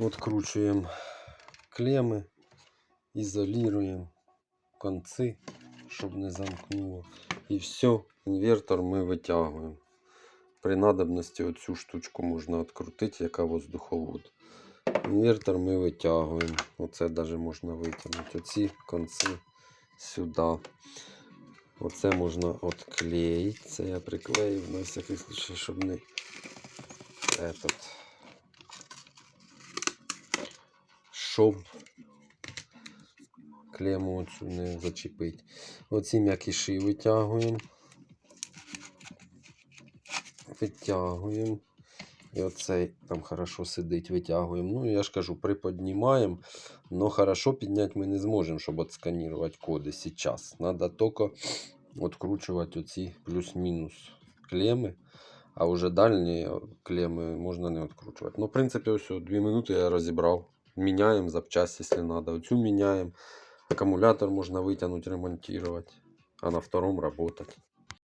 Откручуємо клеми, ізолюємо конці, щоб не замкнуло. І все, інвертор ми витягуємо. При надобності оцю штучку можна відкрутити, яка воздуховод. Інвертор ми витягуємо. Оце навіть можна витягнути. Оці конці сюди. Оце можна відклеїти. Це я приклеїв на всякий случай, щоб не этот. Щоб клему оцю не зачепити. Оці м'якіші витягуємо. Витягуємо. І оцей там хорошо сидить, витягуємо. Ну, я ж кажу, приподнімаємо. Но хорошо підняти ми не зможемо, щоб отсканувати коди зараз. Надо тільки відкручувати оці плюс-мінус клеми. А вже дальні клеми можна не відкручувати. Ну, в принципі, ось 2 минути я розібрав. Міняємо запчасті, якщо треба. Оцю міняємо. Акумулятор можна витягнути, ремонтувати. А на втором працювати.